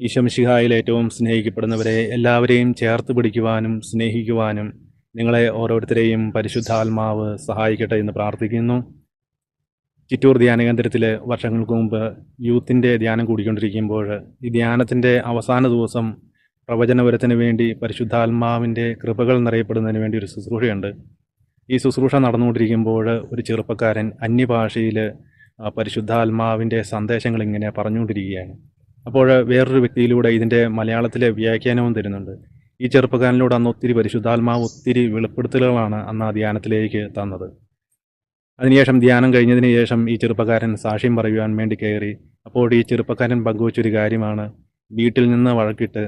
ഈശംഷിഹായിൽ ഏറ്റവും സ്നേഹിക്കപ്പെടുന്നവരെ എല്ലാവരെയും ചേർത്ത് പിടിക്കുവാനും സ്നേഹിക്കുവാനും നിങ്ങളെ ഓരോരുത്തരെയും പരിശുദ്ധാത്മാവ് സഹായിക്കട്ടെ എന്ന് പ്രാർത്ഥിക്കുന്നു. ചിറ്റൂർ ധ്യാന കേന്ദ്രത്തിൽ വർഷങ്ങൾക്ക് മുമ്പ് യൂത്തിന്റെ ധ്യാനം കൂടിക്കൊണ്ടിരിക്കുമ്പോൾ ഈ ധ്യാനത്തിന്റെ അവസാന ദിവസം പ്രവചനപുരത്തിന് വേണ്ടി പരിശുദ്ധാത്മാവിന്റെ കൃപകൾ നിറയപ്പെടുന്നതിന് വേണ്ടി ഒരു ശുശ്രൂഷയുണ്ട്. ഈ ശുശ്രൂഷ നടന്നുകൊണ്ടിരിക്കുമ്പോൾ ഒരു ചെറുപ്പക്കാരൻ അന്യഭാഷയിൽ പരിശുദ്ധാത്മാവിന്റെ സന്ദേശങ്ങൾ ഇങ്ങനെ പറഞ്ഞുകൊണ്ടിരിക്കുകയാണ്. അപ്പോൾ വേറൊരു വ്യക്തിയിലൂടെ ഇതിന്റെ മലയാളത്തിലെ വ്യാഖ്യാനവും തരുന്നുണ്ട്. ഈ ചെറുപ്പക്കാരനിലൂടെ അന്ന് ഒത്തിരി പരിശുദ്ധാത്മാവ് ഒത്തിരി വെളിപ്പെടുത്തലുകളാണ് അന്ന് ആ ധ്യാനത്തിലേക്ക് തന്നത്. അതിനുശേഷം ധ്യാനം കഴിഞ്ഞതിന് ശേഷം ഈ ചെറുപ്പക്കാരൻ സാക്ഷ്യം പറയുവാൻ വേണ്ടി കയറി. അപ്പോൾ ഈ ചെറുപ്പക്കാരൻ പങ്കുവച്ചൊരു കാര്യമാണ്. വീട്ടിൽ നിന്ന് വഴക്കിട്ട്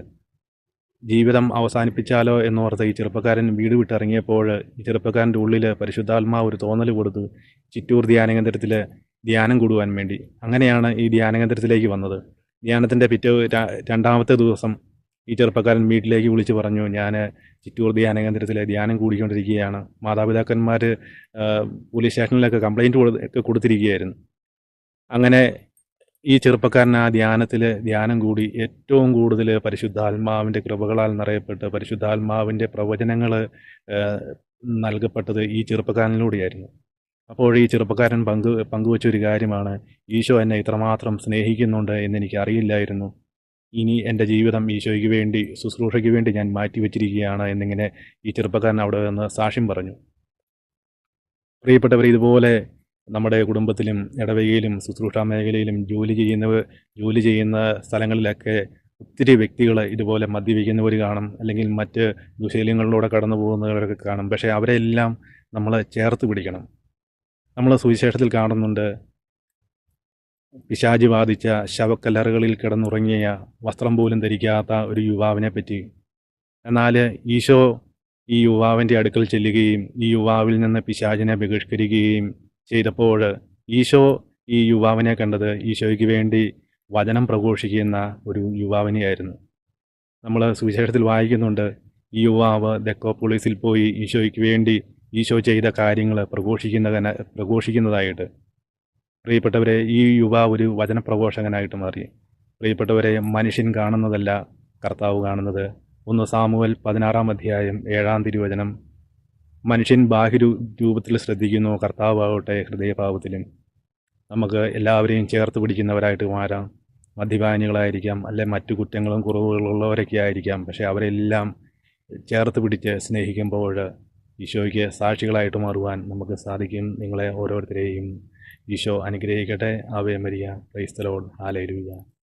ജീവിതം അവസാനിപ്പിച്ചാലോ എന്ന് എന്നോർത്ത് ഈ ചെറുപ്പക്കാരൻ വീട് വിട്ടിറങ്ങിയപ്പോൾ ഈ ചെറുപ്പക്കാരന്റെ ഉള്ളിൽ പരിശുദ്ധാത്മാവ് ഒരു തോന്നൽ കൊടുത്തു ചിറ്റൂർ ധ്യാനകേന്ദ്രത്തിൽ ധ്യാനം കൂടുവാൻ വേണ്ടി. അങ്ങനെയാണ് ഈ ധ്യാനകേന്ദ്രത്തിലേക്ക് വന്നത്. ധ്യാനത്തിന്റെ പിറ്റേ രണ്ടാമത്തെ ദിവസം ഈ ചെറുപ്പക്കാരൻ വീട്ടിലേക്ക് വിളിച്ച് പറഞ്ഞു ഞാൻ ചിറ്റൂർ ധ്യാന കേന്ദ്രത്തിലെ ധ്യാനം കൂടിക്കൊണ്ടിരിക്കുകയാണ്. മാതാപിതാക്കന്മാർ പോലീസ് സ്റ്റേഷനിലൊക്കെ കംപ്ലൈന്റ് ഒക്കെ കൊടുത്തിരിക്കുകയായിരുന്നു. അങ്ങനെ ഈ ചെറുപ്പക്കാരൻ ആ ധ്യാനത്തിൽ ധ്യാനം കൂടി ഏറ്റവും കൂടുതൽ പരിശുദ്ധാത്മാവിന്റെ കൃപകളാൽ നിറയപ്പെട്ട് പരിശുദ്ധാത്മാവിന്റെ പ്രവചനങ്ങൾ നൽകപ്പെട്ടത് ഈ ചെറുപ്പക്കാരനിലൂടെയായിരുന്നു. അപ്പോൾ ഈ ചെറുപ്പക്കാരൻ പങ്കു പങ്കുവച്ച ഒരു കാര്യമാണ് ഈശോ എന്നെ ഇത്രമാത്രം സ്നേഹിക്കുന്നുണ്ട് എന്നെനിക്ക് അറിയില്ലായിരുന്നു ഇനി എന്റെ ജീവിതം ഈശോയ്ക്ക് വേണ്ടി ശുശ്രൂഷയ്ക്ക് വേണ്ടി ഞാൻ മാറ്റിവെച്ചിരിക്കുകയാണ് എന്നിങ്ങനെ ഈ ചെറുപ്പക്കാരൻ അവിടെ നിന്ന് സാക്ഷ്യം പറഞ്ഞു. പ്രിയപ്പെട്ടവർ ഇതുപോലെ നമ്മുടെ കുടുംബത്തിലും ഇടവകയിലും ശുശ്രൂഷാ മേഖലയിലും ജോലി ചെയ്യുന്നവർ ജോലി ചെയ്യുന്ന സ്ഥലങ്ങളിലൊക്കെ ഒത്തിരി വ്യക്തികൾ ഇതുപോലെ മദ്യപിക്കുന്നവർ കാണും അല്ലെങ്കിൽ മറ്റ് ദുശീലങ്ങളിലൂടെ കടന്നു പോകുന്നവരൊക്കെ കാണും. പക്ഷേ അവരെല്ലാം നമ്മൾ ചേർത്ത് പിടിക്കണം. നമ്മൾ സുവിശേഷത്തിൽ കാണുന്നുണ്ട്. പിശാചി ബാധിച്ച ശവക്കല്ലറുകളിൽ കിടന്നുറങ്ങിയ വസ്ത്രം പോലും ധരിക്കാത്ത ഒരു യുവാവിനെ പറ്റി. എന്നാൽ ഈശോ ഈ യുവാവിന്റെ അടുക്കൽ ചെല്ലുകയും ഈ യുവാവിൽ നിന്ന് പിശാചിനെ ബഹിഷ്കരിക്കുകയും ചെയ്തപ്പോൾ ഈശോ ഈ യുവാവിനെ കണ്ടത് ഈശോയ്ക്ക് വേണ്ടി വചനം പ്രഘോഷിക്കുന്ന ഒരു യുവാവിനെയായിരുന്നു. നമ്മൾ സുവിശേഷത്തിൽ വായിക്കുന്നുണ്ട് ഈ യുവാവ് ദക്കോപ്പൊളീസിൽ പോയി ഈശോയ്ക്ക് വേണ്ടി ഈശോ ചെയ്ത കാര്യങ്ങൾ പ്രഘോഷിക്കുന്ന പ്രഘോഷിക്കുന്നതായിട്ട്. പ്രിയപ്പെട്ടവരെ ഈ യുവാവ് ഒരു വചനപ്രഘോഷകനായിട്ട് മാറി. പ്രിയപ്പെട്ടവരെ മനുഷ്യൻ കാണുന്നതല്ല കർത്താവ് കാണുന്നത്. ഒന്ന് സാമുവൽ പതിനാറാം അധ്യായം ഏഴാം തിരുവചനം. മനുഷ്യൻ ബാഹ്യ രൂപത്തിൽ ശ്രദ്ധിക്കുന്നു കർത്താവാകട്ടെ ഹൃദയഭാവത്തിലും. നമുക്ക് എല്ലാവരെയും ചേർത്ത് പിടിക്കുന്നവരായിട്ട് മാറാം. മദ്യപാനികളായിരിക്കാം അല്ലെ മറ്റു കുറ്റങ്ങളും കുറവുകളുള്ളവരൊക്കെ ആയിരിക്കാം പക്ഷേ അവരെല്ലാം ചേർത്ത് പിടിച്ച് സ്നേഹിക്കുമ്പോൾ ഈശോയ്ക്ക് സാക്ഷികളായിട്ട് മാറുവാൻ നമുക്ക് സാധിക്കും. നിങ്ങളെ ഓരോരുത്തരെയും ഈശോ അനുഗ്രഹിക്കട്ടെ. Ave Maria. ക്രൈസ്തലോൺ ആലയിലുക